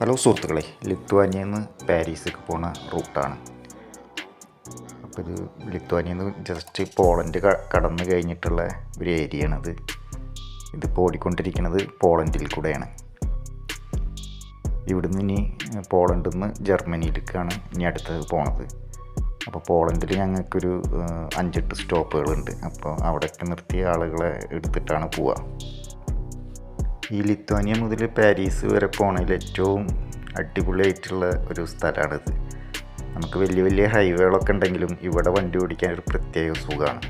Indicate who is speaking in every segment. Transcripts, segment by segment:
Speaker 1: Hello സുഹൃത്തുക്കളെ ലിത്വാനിയിൽ നിന്ന് പാരീസിലേക്ക് പോണ റൂട്ടാണ്. അപ്പോൾ ഇത് ലിത്വാനിയിൽ നിന്ന് ജസ്റ്റ് പോളണ്ട് കടന്നു കഴിഞ്ഞിട്ടുള്ള ഒരു ഏരിയയാണിത്. ഇതിപ്പോൾ ഓടിക്കൊണ്ടിരിക്കുന്നത് പോളണ്ടിൽ കൂടെയാണ്. ഇവിടുന്ന് ഇനി പോളണ്ടിൽ നിന്ന് ജർമ്മനിയിലേക്കാണ് ഇനി അടുത്തത് പോണത്. അപ്പോൾ പോളണ്ടിൽ ഞങ്ങൾക്കൊരു അഞ്ചെട്ട് സ്റ്റോപ്പുകളുണ്ട്. അപ്പോൾ അവിടെയൊക്കെ നിർത്തിയ ആളുകളെ എടുത്തിട്ടാണ് പോവുക ഈ ലിത്വാനിയ മുതൽ പാരീസ് വരെ പോകണതിൽ ഏറ്റവും അടിപൊളിയായിട്ടുള്ള ഒരു സ്ഥലമാണിത്. നമുക്ക് വലിയ വലിയ ഹൈവേകളൊക്കെ ഉണ്ടെങ്കിലും ഇവിടെ വണ്ടി ഓടിക്കാൻ ഒരു പ്രത്യേക സുഖമാണ്.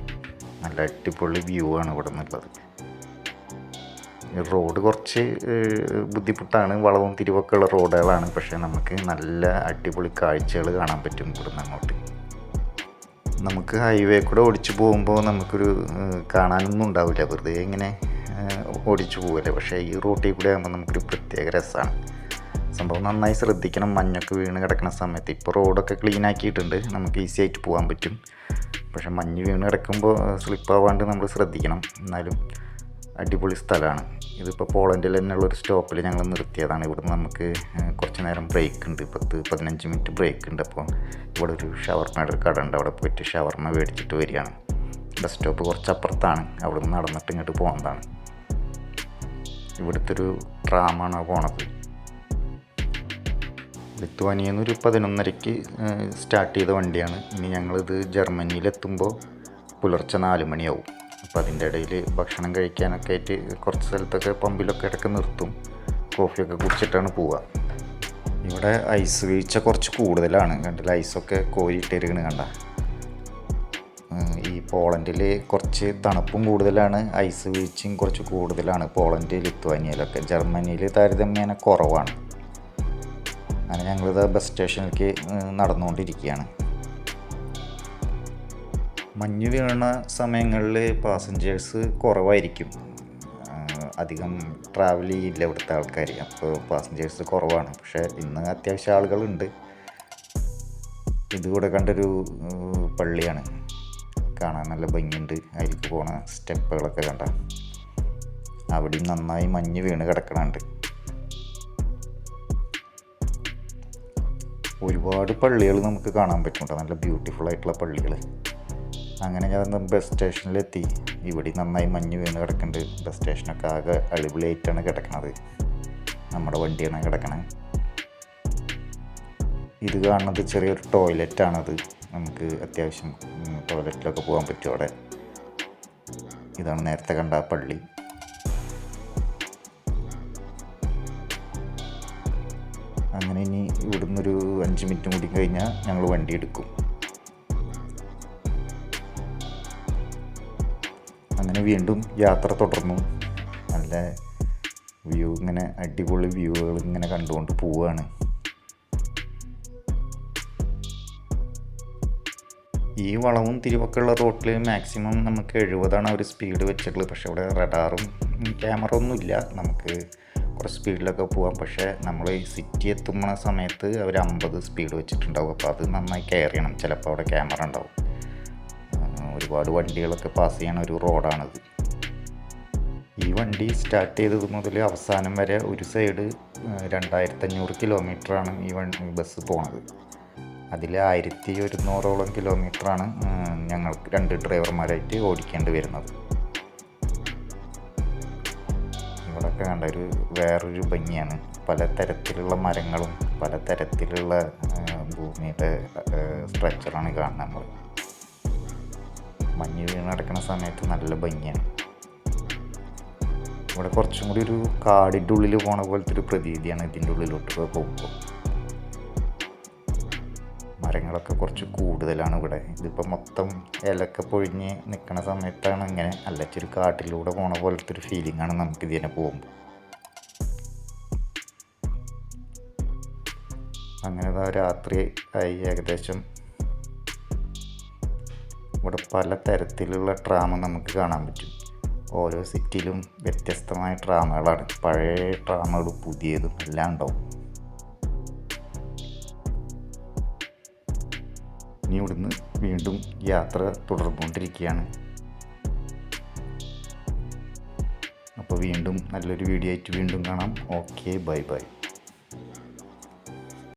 Speaker 1: നല്ല അടിപൊളി വ്യൂ ആണ് ഇവിടെ നിന്നുള്ളത് റോഡ് കുറച്ച് ബുദ്ധിമുട്ടാണ്. വളവും തിരിവൊക്കെ ഉള്ള റോഡുകളാണ്. പക്ഷേ നമുക്ക് നല്ല അടിപൊളി കാഴ്ചകൾ കാണാൻ പറ്റും ഇവിടുന്ന് അങ്ങോട്ട്. നമുക്ക് ഹൈവേ കൂടെ ഓടിച്ചു പോകുമ്പോൾ നമുക്കൊരു കാണാനൊന്നും ഉണ്ടാവില്ല. വെറുതെ ഇങ്ങനെ ഓടിച്ചു പോകല്ലേ പക്ഷേ ഈ റൂട്ടിൽ കൂടെ ആകുമ്പോൾ നമുക്കൊരു പ്രത്യേക രസമാണ് സംഭവം നന്നായി ശ്രദ്ധിക്കണം. മഞ്ഞൊക്കെ വീണ് കിടക്കുന്ന സമയത്ത്. ഇപ്പോൾ റോഡൊക്കെ ക്ലീൻ ആക്കിയിട്ടുണ്ട്. നമുക്ക് ഈസി ആയിട്ട് പോകാൻ പറ്റും. പക്ഷേ മഞ്ഞ് വീണ് കിടക്കുമ്പോൾ സ്ലിപ്പ് ആവാണ്ട് നമ്മൾ ശ്രദ്ധിക്കണം. എന്നാലും അടിപൊളി സ്ഥലമാണ് ഇതിപ്പോൾ പോളണ്ടിൽ തന്നെയുള്ള ഒരു സ്റ്റോപ്പിൽ ഞങ്ങൾ നിർത്തിയതാണ്. ഇവിടുന്ന് നമുക്ക് കുറച്ച് നേരം ബ്രേക്ക് ഉണ്ട്. പത്ത് പതിനഞ്ച് മിനിറ്റ് ബ്രേക്ക് ഉണ്ട്. അപ്പോൾ ഇവിടെ ഒരു ഷവർമ്മയുടെ ഒരു കട ഉണ്ട്. അവിടെ പോയിട്ട് ഷവർമ മേടിച്ചിട്ട് വരികയാണ്. ബസ് സ്റ്റോപ്പ് കുറച്ച് അപ്പുറത്താണ് അവിടെ നിന്ന് നടന്നിട്ട് ഇങ്ങോട്ട് പോകുന്നതാണ് ഇവിടുത്തെ ഒരു ട്രാമാണ് പോണത്? ലിത്വാനിയിൽ നിന്ന് ഒരു പതിനൊന്നരയ്ക്ക് സ്റ്റാർട്ട് ചെയ്ത വണ്ടിയാണ്. ഇനി ഞങ്ങളിത് ജർമ്മനിയിലെത്തുമ്പോൾ പുലർച്ചെ നാല് മണിയാവും. അപ്പോൾ അതിന്റെ ഇടയിൽ ഭക്ഷണം കഴിക്കാനൊക്കെ ആയിട്ട് കുറച്ച് സ്ഥലത്തൊക്കെ പമ്പിലൊക്കെ ഇടയ്ക്ക് നിർത്തും. കോഫിയൊക്കെ കുടിച്ചിട്ടാണ് പോവുക. ഇവിടെ ഐസ് വീഴ്ച കുറച്ച് കൂടുതലാണ്. കണ്ടില്ല ഐസൊക്കെ കോരിയിട്ടിരിക്കണ് കണ്ട. പോളണ്ടിൽ കുറച്ച് തണുപ്പും കൂടുതലാണ് ഐസ് വീഴ്ചയും കുറച്ച് കൂടുതലാണ് പോളണ്ട് ലിത്വാനിയയിലൊക്കെ. ജർമ്മനിയിൽ താരതമ്യേന കുറവാണ്. അങ്ങനെ ഞങ്ങളിത് ബസ് സ്റ്റേഷനിലേക്ക് നടന്നുകൊണ്ടിരിക്കുകയാണ്. മഞ്ഞ് വീണ സമയങ്ങളിൽ പാസഞ്ചേഴ്സ് കുറവായിരിക്കും. അധികം ട്രാവൽ ചെയ്യില്ല ഇവിടുത്തെ ആൾക്കാർ അപ്പോൾ പാസഞ്ചേഴ്സ് കുറവാണ്. പക്ഷേ ഇന്ന് അത്യാവശ്യം ആളുകളുണ്ട്. ഇതുകൂടെ കണ്ടൊരു പള്ളിയാണ്. കാണാൻ നല്ല ഭംഗിയുണ്ട്. അതിലേക്ക് പോണ സ്റ്റെപ്പുകളൊക്കെ കണ്ട. അവിടെയും നന്നായി മഞ്ഞ് വീണ് കിടക്കണുണ്ട്. ഒരുപാട് പള്ളികൾ നമുക്ക് കാണാൻ പറ്റും നല്ല ബ്യൂട്ടിഫുൾ ആയിട്ടുള്ള പള്ളികൾ അങ്ങനെ ഞാൻ ബസ് സ്റ്റേഷനിലെത്തി ഇവിടെ നന്നായി മഞ്ഞ് വീണ് കിടക്കുന്നുണ്ട് ബസ് സ്റ്റേഷനൊക്കെ ആകെ അടിപൊളിയായിട്ടാണ് കിടക്കണത്. നമ്മുടെ വണ്ടിയാണ് കിടക്കണത് ഇത് കാണുന്നത് ചെറിയൊരു ടോയ്ലറ്റാണത് നമുക്ക് അത്യാവശ്യം ടോയ്ലറ്റിലൊക്കെ പോകാൻ പറ്റും അവിടെ. ഇതാണ് നേരത്തെ കണ്ട പള്ളി. അങ്ങനെ ഇനി ഇവിടുന്ന് ഒരു അഞ്ച് മിനിറ്റും കൂടി കഴിഞ്ഞാൽ ഞങ്ങൾ വണ്ടി എടുക്കും. അങ്ങനെ വീണ്ടും യാത്ര തുടർന്നു. നല്ല വ്യൂ ഇങ്ങനെ അടിപൊളി വ്യൂകൾ ഇങ്ങനെ കണ്ടുകൊണ്ട് പോവുകയാണ് ഈ വളവും തിരിവൊക്കെയുള്ള റോട്ടിൽ മാക്സിമം നമുക്ക് എഴുപതാണ് അവർ സ്പീഡ് വെച്ചിട്ടുള്ളത്. പക്ഷേ ഇവിടെ റഡാറും ക്യാമറ ഒന്നുമില്ല നമുക്ക് കുറച്ച് സ്പീഡിലൊക്കെ പോകാം പക്ഷേ നമ്മൾ ഈ സിറ്റി എത്തുന്ന സമയത്ത് അവർ അമ്പത് സ്പീഡ് വെച്ചിട്ടുണ്ടാവും. അപ്പോൾ അത് നന്നായി കെയർ ചെയ്യണം. ചിലപ്പോൾ അവിടെ ക്യാമറ ഉണ്ടാവും. ഒരുപാട് വണ്ടികളൊക്കെ പാസ് ചെയ്യണ ഒരു റോഡാണിത് ഈ വണ്ടി സ്റ്റാർട്ട് ചെയ്തത് മുതൽ അവസാനം വരെ ഒരു സൈഡ് രണ്ടായിരത്തി അഞ്ഞൂറ് കിലോമീറ്ററാണ് ഈ വണ്ടി ബസ് പോണത്. അതിൽ ആയിരത്തി ഒരുന്നൂറോളം കിലോമീറ്ററാണ് ഞങ്ങൾക്ക് രണ്ട് ഡ്രൈവർമാരായിട്ട് ഓടിക്കേണ്ടി വരുന്നത്. ഇവിടെയൊക്കെ കണ്ട ഒരു വേറൊരു ഭംഗിയാണ്. പല തരത്തിലുള്ള മരങ്ങളും പല തരത്തിലുള്ള ഭൂമിയുടെ സ്ട്രക്ചറാണ് കാണുന്നത് നമ്മൾ മഞ്ഞ് വീണ് നടക്കുന്ന സമയത്ത് നല്ല ഭംഗിയാണ്. ഇവിടെ കുറച്ചും കൂടി ഒരു കാടിന്റെ ഉള്ളിൽ പോണ പോലത്തെ ഒരു പ്രതീതിയാണ് ഇതിന്റെ ഉള്ളിലോട്ട് പോകുമ്പോൾ മരങ്ങളൊക്കെ കുറച്ച് കൂടുതലാണ് ഇവിടെ. ഇതിപ്പോൾ മൊത്തം ഇലക്കെ പൊഴിഞ്ഞ് നിൽക്കുന്ന സമയത്താണ് ഇങ്ങനെ അല്ലച്ചൊരു കാട്ടിലൂടെ പോണ പോലത്തെ ഒരു ഫീലിംഗ് ആണ് നമുക്ക് ഇതിനെ പോകുമ്പോൾ അങ്ങനെ രാത്രി ആയി ഏകദേശം. ഇവിടെ പല തരത്തിലുള്ള ട്രാമ നമുക്ക് കാണാൻ പറ്റും. ഓരോ സിറ്റിയിലും വ്യത്യസ്തമായ ട്രാമകളാണ് പഴയ ട്രാമകളും പുതിയതും എല്ലാം ഉണ്ടാവും. ഇനി ഇവിടുന്ന് വീണ്ടും യാത്ര തുടർന്നുകൊണ്ടിരിക്കുകയാണ്. അപ്പോൾ വീണ്ടും നല്ലൊരു വീഡിയോ ആയിട്ട് വീണ്ടും കാണാം. Okay bye bye